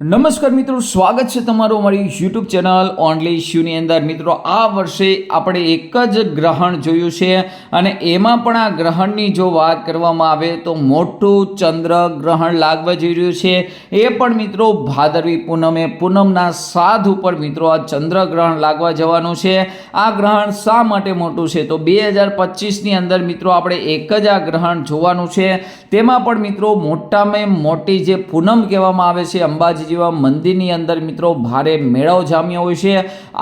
નમસ્કાર મિત્રો, સ્વાગત છે તમારું અમારી યુટ્યુબ ચેનલ ઓનલી શ્યુની અંદર. મિત્રો, આ વર્ષે આપણે એક જ ગ્રહણ જોયું છે અને એમાં પણ આ ગ્રહણની જો વાત કરવામાં આવે તો મોટું ચંદ્ર ગ્રહણ લાગવા જઈ રહ્યું છે. એ પણ મિત્રો, ભાદરવી પૂનમે, પૂનમના સાધ ઉપર મિત્રો આ ચંદ્ર ગ્રહણ લાગવા જવાનું છે. આ ગ્રહણ શા માટે મોટું છે? તો બે હજાર પચીસની અંદર મિત્રો, આપણે એક જ આ ગ્રહણ જોવાનું છે. તેમાં પણ મિત્રો, મોટામાં મોટી જે પૂનમ કહેવામાં આવે છે અંબાજી જેવા મંદિરની અંદર મિત્રો ભારે મેળાઓ જામ્યો હોય છે.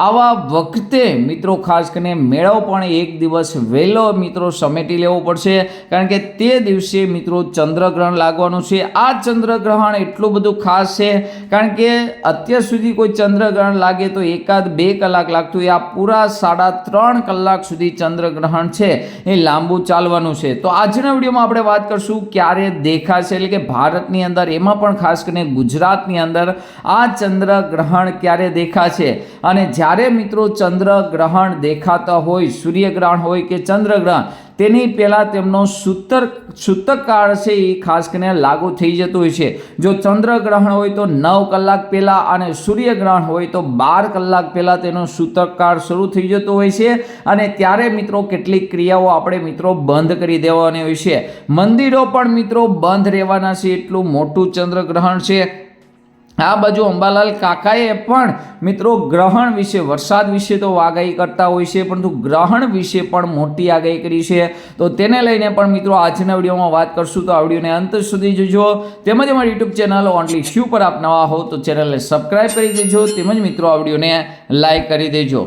આવા વખતે મિત્રો ખાસ કરીને મેળાઓ પણ એક દિવસ વહેલો મિત્રો સમેટી લેવો પડશે. કારણ કે તે દિવસે મિત્રો ચંદ્રગ્રહણ લાગવાનું છે. આ ચંદ્રગ્રહણ એટલું બધું ખાસ છે. કારણ કે અત્યાર સુધી કોઈ ચંદ્રગ્રહણ લાગે તો એકાદ બે કલાક લાગતું હોય. આ પૂરા સાડા ત્રણ કલાક સુધી ચંદ્રગ્રહણ છે. એ લાંબુ ચાલવાનું છે. તો આજના વિડીયોમાં આપણે વાત કરશું ક્યારે દેખાશે. એટલે કે ભારતની અંદર એમાં પણ ખાસ કરીને ગુજરાતની અંદર આ ચંદ્રગ્રહણ ક્યારે દેખાશે અને જ્યારે મિત્રો ચંદ્રગ્રહણ દેખાતા હોય, સૂર્યગ્રહણ હોય કે ચંદ્રગ્રહણ, તેની પહેલાં તેમનો સૂતર, સૂતકકાળ છે એ ખાસ કરીને લાગુ થઈ જતું હોય છે. જો ચંદ્રગ્રહણ હોય તો નવ કલાક પહેલાં અને સૂર્યગ્રહણ હોય તો બાર કલાક પહેલાં તેનો સૂતકકાળ શરૂ થઈ જતો હોય છે. અને ત્યારે મિત્રો કેટલીક ક્રિયાઓ આપણે મિત્રો બંધ કરી દેવાની હોય છે. મંદિરો પણ મિત્રો બંધ રહેવાના છે. એટલું મોટું ચંદ્રગ્રહણ છે. આ બાજુ અંબાલાલ કાકાએ પણ મિત્રો ગ્રહણ વિશે, વરસાદ વિશે તો આગાહી કરતા હોય છે, પરંતુ ગ્રહણ વિશે પણ મોટી આગાહી કરી છે. તો તેને લઈને પણ મિત્રો આજના વિડીયોમાં વાત કરશું. તો આ વિડીયોને અંત સુધી જોજો. તેમજ અમારી યુટ્યુબ ચેનલ ઓનલી શ્યુ પર આપ નવા હો તો ચેનલને સબસ્ક્રાઈબ કરી દેજો. તેમજ મિત્રો આ વિડીયોને લાઈક કરી દેજો.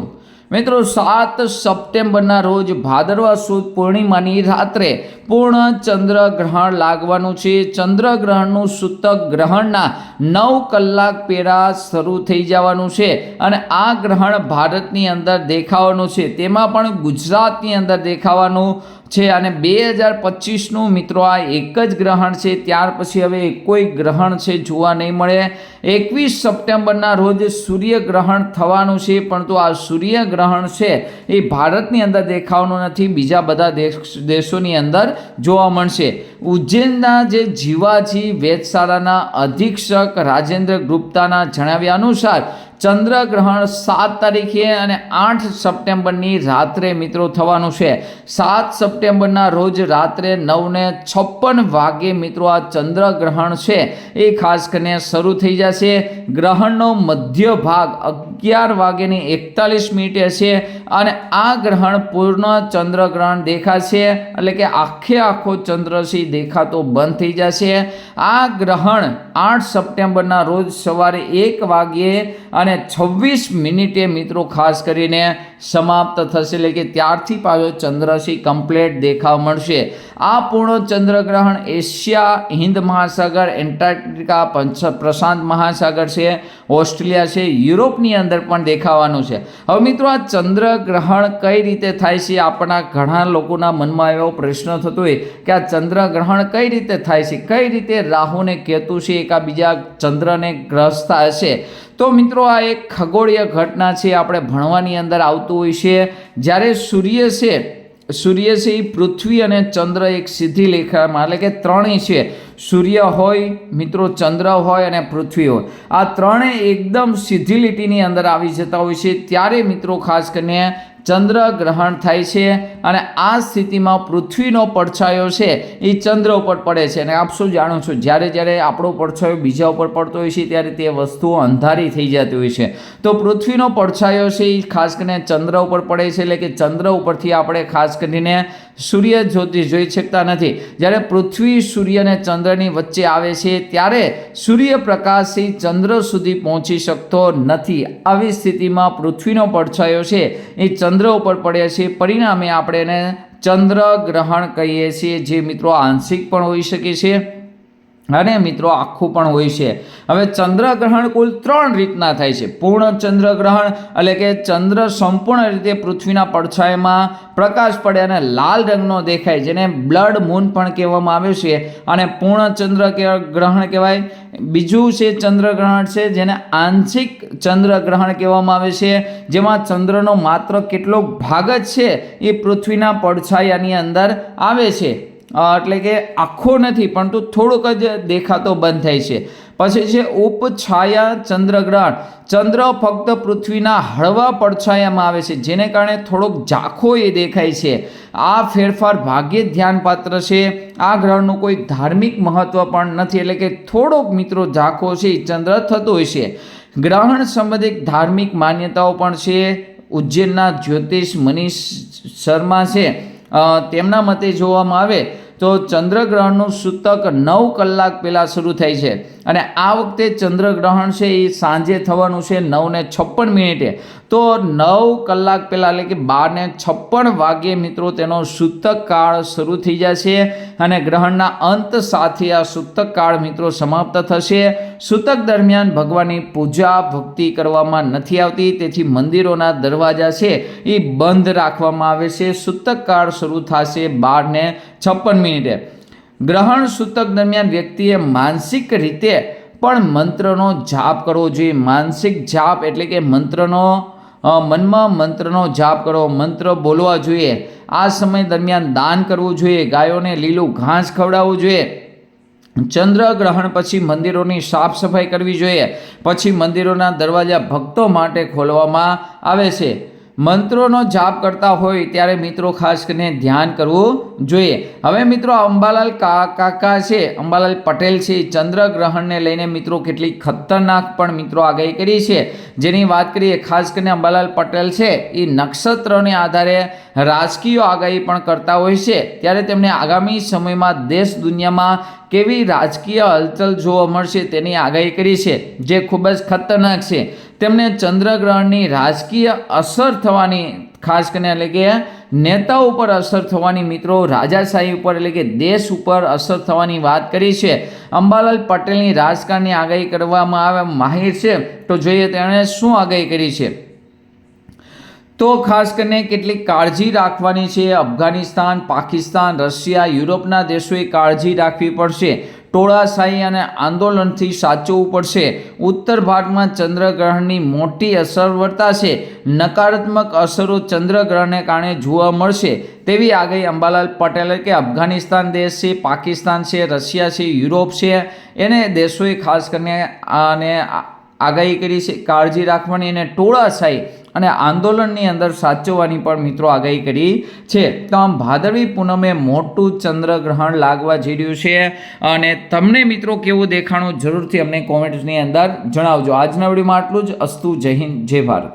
મિત્રો, સાત સપ્ટેમ્બરના રોજ ભાદરવા સુદ પૂર્ણિમાની રાત્રે પૂર્ણ ચંદ્રગ્રહણ લાગવાનું છે. ચંદ્રગ્રહણનું સૂતક ગ્રહણના નવ કલાક પહેલાં શરૂ થઈ જવાનું છે અને આ ગ્રહણ ભારતની અંદર દેખાવાનું છે. તેમાં પણ ગુજરાતની અંદર દેખાવાનું છે અને બે હજાર પચીસનું મિત્રો આ એક જ ગ્રહણ છે, ત્યાર પછી હવે કોઈ ગ્રહણ છે જોવા નહીં મળે. એકવીસ સપ્ટેમ્બરના રોજ સૂર્યગ્રહણ થવાનું છે, પરંતુ આ સૂર્યગ્રહણ છે એ ભારતની અંદર દેખાવાનું નથી, બીજા બધા દેશ દેશોની અંદર જોવા મળશે. ઉજ્જૈનના જે જીવાજી વેધશાળાના અધિક્ષક રાજેન્દ્ર ગુપ્તાના જણાવ્યા અનુસાર ચંદ્રગ્રહણ સાત તારીખે અને આઠ સપ્ટેમ્બરની રાત્રે મિત્રો થવાનું છે. સાત સપ્ટેમ્બરના રોજ રાત્રે નવને છપ્પન વાગે મિત્રો આ ચંદ્રગ્રહણ છે. એ ખાસ કરીને શરૂ થઈ જશે. ગ્રહણનો મધ્ય ભાગ અગિયાર વાગ્યાની એકતાલીસ મિનિટે છે અને આ ગ્રહણ પૂર્ણ ચંદ્રગ્રહણ દેખાશે. એટલે કે આખે આખો ચંદ્રસિંહ દેખાતો બંધ થઈ જશે. આ ગ્રહણ આઠ સપ્ટેમ્બરના રોજ સવારે એક વાગ્યે અને છવ્વીસ મિનિટે મિત્રો ખાસ કરીને સમાપ્ત થશે એટલે કે ત્યારથી પાછો ચંદ્રશી કમ્પ્લેટ દેખાવ મળશે. આ પૂર્ણ ચંદ્રગ્રહણ એશિયા, હિન્દ મહાસાગર, એન્ટાર્કટિકા, પંચ, પ્રશાંત મહાસાગર છે, ઓસ્ટ્રેલિયા છે, યુરોપની અંદર પણ દેખાવાનું છે. હવે મિત્રો, આ ચંદ્રગ્રહણ કઈ રીતે થાય છે? આપણા ઘણા લોકોના મનમાં એવો પ્રશ્ન થતો હોય કે આ ચંદ્રગ્રહણ કઈ રીતે થાય છે? કઈ રીતે રાહુને કેતુ છે? એકાબીજા ચંદ્રને ગ્રસ્તા હશે. તો મિત્રો, આ એક ખગોળીય ઘટના છે, આપણે ભણવાની અંદર આવતું હોય છે. જ્યારે સૂર્ય છે સૂર્ય છે એ પૃથ્વી અને ચંદ્ર એક સીધી લેખામાં, એટલે કે ત્રણેય છે. સૂર્ય હોય, મિત્રો, ચંદ્ર હોય અને પૃથ્વી હોય. આ ત્રણેય એકદમ સીધી લીટીની અંદર આવી જતા હોય છે. ત્યારે મિત્રો, ખાસ કરીને ચંદ્રગ્રહણ થાય છે અને આ સ્થિતિમાં પૃથ્વીનો પડછાયો છે, એ ચંદ્ર ઉપર પડે છે. અને આપ શું જાણો છો, જ્યારે જ્યારે આપણો પડછાયો બીજા ઉપર પડતો હોય છે, ત્યારે તે વસ્તુઓ અંધારી થઈ જતી હોય છે. તો પૃથ્વીનો પડછાયો છે, એ ખાસ કરીને ચંદ્ર ઉપર પડે છે, એટલે કે ચંદ્ર ઉપરથી આપણે ખાસ કરીને સૂર્ય જ્યોતિ જોઈ શકતા નથી. જ્યારે પૃથ્વી, સૂર્ય અને ચંદ્રની વચ્ચે આવે છે, ત્યારે સૂર્યપ્રકાશ એ ચંદ્ર સુધી પહોંચી શકતો નથી. આવી સ્થિતિમાં પૃથ્વીનો પડછાયો છે. એ ચંદ્ર ઉપર પડે છે. પરિણામે આપણે એને ચંદ્રગ્રહણ કહીએ છીએ. જે મિત્રો આંશિક પણ હોઈ શકે છે. અને મિત્રો, આખું પણ હોય છે. હવે ચંદ્રગ્રહણ કુલ ત્રણ રીતના થાય છે. પૂર્ણ ચંદ્રગ્રહણ, એટલે કે ચંદ્ર સંપૂર્ણ રીતે પૃથ્વીના પડછાયામાં પ્રકાશ પડે અને લાલ રંગનો દેખાય, જેને બ્લડ મૂન પણ કહેવામાં આવે છે. અને પૂર્ણ ચંદ્ર ગ્રહણ કહેવાય. બીજું છે ચંદ્રગ્રહણ છે, જેને આંશિક ચંદ્રગ્રહણ કહેવામાં આવે છે, જેમાં ચંદ્રનો માત્ર કેટલોક ભાગ જ છે, એ પૃથ્વીના પડછાયાની અંદર આવે છે. એટલે કે આખો નથી, પરંતુ થોડુંક જ દેખાતો બંધ થાય છે. પછી છે ઉપછાયા ચંદ્રગ્રહણ. ચંદ્ર ફક્ત પૃથ્વીના હળવા પડછાયામાં આવે છે, જેને કારણે થોડોક ઝાંખો એ દેખાય છે. આ ફેરફાર ભાગ્યે જ ધ્યાનપાત્ર છે. આ ગ્રહણનું કોઈ ધાર્મિક મહત્વ પણ નથી, એટલે કે થોડોક મિત્રો ઝાંખો છે ચંદ્ર થતો હોય છે. ગ્રહણ સંબંધિત ધાર્મિક માન્યતાઓ પણ છે. ઉજ્જૈનના જ્યોતિષ મનીષ શર્મા છે. તેમના મતે જોવામાં આવે તો ચંદ્રગ્રહણનું સૂતક નવ કલાક પહેલાં શરૂ થાય છે. અને આ વખતે ચંદ્રગ્રહણ છે એ સાંજે થવાનું છે નવને છપ્પન મિનિટે. તો નવ કલાક પહેલાં એટલે કે બારને છપ્પન વાગ્યે મિત્રો તેનો સૂતક કાળ શરૂ થઈ જશે અને ગ્રહણના અંત સાથે આ સૂતક કાળ મિત્રો સમાપ્ત થશે. સૂતક દરમિયાન ભગવાનની પૂજા ભક્તિ કરવામાં નથી આવતી, તેથી મંદિરોના દરવાજા છે એ બંધ રાખવામાં આવે છે. સૂતક કાળ શરૂ થશે બારને છપ્પન મિનિટે. ગ્રહણ સૂતક દરમિયાન વ્યક્તિએ માનસિક રીતે પણ મંત્રનો જાપ કરવો જોઈએ. માનસિક જાપ એટલે કે મંત્રનો મનમાં મંત્રનો જાપ કરવો મંત્ર બોલવા જોઈએ. આ સમય દરમિયાન દાન કરવું જોઈએ. ગાયોને લીલું ઘાસ ખવડાવવું જોઈએ. ચંદ્રગ્રહણ પછી મંદિરોની સાફ સફાઈ કરવી જોઈએ. પછી મંદિરોના દરવાજા ભક્તો માટે ખોલવામાં આવે છે. મંત્રોનો જાપ કરતા હોય ત્યારે મિત્રો ખાસ કરીને ધ્યાન કરવું જોઈએ. હવે મિત્રો અંબાલાલ કાકા છે, અંબાલાલ પટેલ છે, ચંદ્રગ્રહણને લઈને મિત્રો કેટલી ખતરનાક પણ મિત્રો આગાહી કરી છે. જેની વાત કરીએ, ખાસ કરીને અંબાલાલ પટેલ છે, એ નક્ષત્રને આધારે રાજકીય આગાહી પણ કરતા હોય છે. ત્યારે તેમણે આગામી સમયમાં દેશ દુનિયામાં કેવી રાજકીય હલચલ જોવા મળશે તેની આગાહી કરી છે, જે ખૂબ જ ખતરનાક છે. તેમણે ચંદ્રગ્રહણની રાજકીય અસર થવાની, ખાસ કરીને એટલે કે નેતાઓ ઉપર અસર થવાની, મિત્રો, રાજાશાહી ઉપર એટલે કે દેશ ઉપર અસર થવાની વાત કરી છે. અંબાલાલ પટેલની રાજકારણની આગાહી કરવામાં આવે માહિર છે. તો જોઈએ તેણે શું આગાહી કરી છે. તો ખાસ કરીને કેટલીક કાળજી રાખવાની છે. અફઘાનિસ્તાન, પાકિસ્તાન, રશિયા, યુરોપના દેશોએ કાળજી રાખવી પડશે. ટોળાશાહી અને આંદોલનથી સાચવવું પડશે. ઉત્તર ભારતમાં ચંદ્રગ્રહણની મોટી અસર વર્તાશે. નકારાત્મક અસરો ચંદ્રગ્રહણને કારણે જોવા મળશે. તેવી આગાહી અંબાલાલ પટેલે કે અફઘાનિસ્તાન દેશ છે, પાકિસ્તાન છે, રશિયા છે, યુરોપ છે, એને દેશોએ ખાસ કરીને આને આગાહી કરી છે. કાળજી રાખવાની અને ટોળાશાહી અને આંદોલનની અંદર સાચવવાની પણ મિત્રો આગાહી કરી છે. તો આમ ભાદરવી પૂનમે મોટું ચંદ્રગ્રહણ લાગવા જઈ રહ્યું છે. અને તમને મિત્રો કેવું દેખાણું જરૂરથી અમને કોમેન્ટ્સની અંદર જણાવજો. આજના વિડીયોમાં આટલું જ. અસ્તુ જય હિન્દ, જય ભારત.